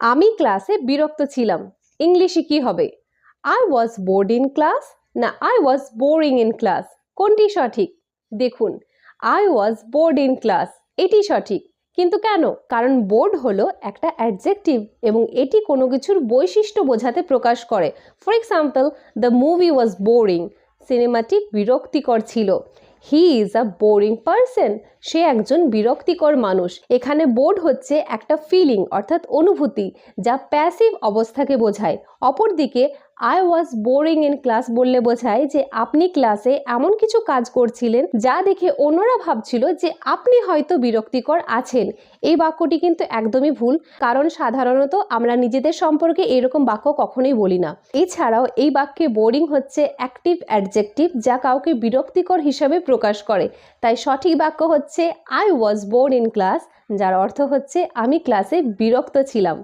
আমি ক্লাসে বিরক্ত ছিলাম। ইংলিশে কি হবে? I was bored in class না I was boring in class কোনটি সঠিক? দেখুন I was bored in class এটি সঠিক। কিন্তু কেন? কারণ বোর্ড হলো একটা অ্যাডজেক্টিভ এবং এটি কোনো কিছুর বৈশিষ্ট্য বোঝাতে প্রকাশ করে। For example the movie was boring সিনেমাটি বিরক্তিকর ছিল। He is a boring person সে একজন বিরক্তিকর মানুষ। এখানে বোর্ড হচ্ছে একটা ফিলিং অর্থাৎ অনুভূতি, যা প্যাসিভ অবস্থাকে বোঝায়। অপরদিকে I was boring in class বললে বোঝায় যে আপনি ক্লাসে এমন কিছু কাজ করছিলেন যা দেখে অন্যরা ভাবছিল যে আপনি হয়তো বিরক্তিকর আছেন। এই বাক্যটি কিন্তু একদমই ভুল, কারণ সাধারণত আমরা নিজেদের সম্পর্কে এরকম বাক্য কখনোই বলি না। এছাড়াও এই বাক্যে বোরিং হচ্ছে অ্যাক্টিভ অ্যাডজেক্টিভ যা কাউকে বিরক্তিকর হিসাবে প্রকাশ করে। তাই সঠিক বাক্য হচ্ছে I was bored in class যার অর্থ হচ্ছে আমি ক্লাসে বিরক্ত ছিলাম।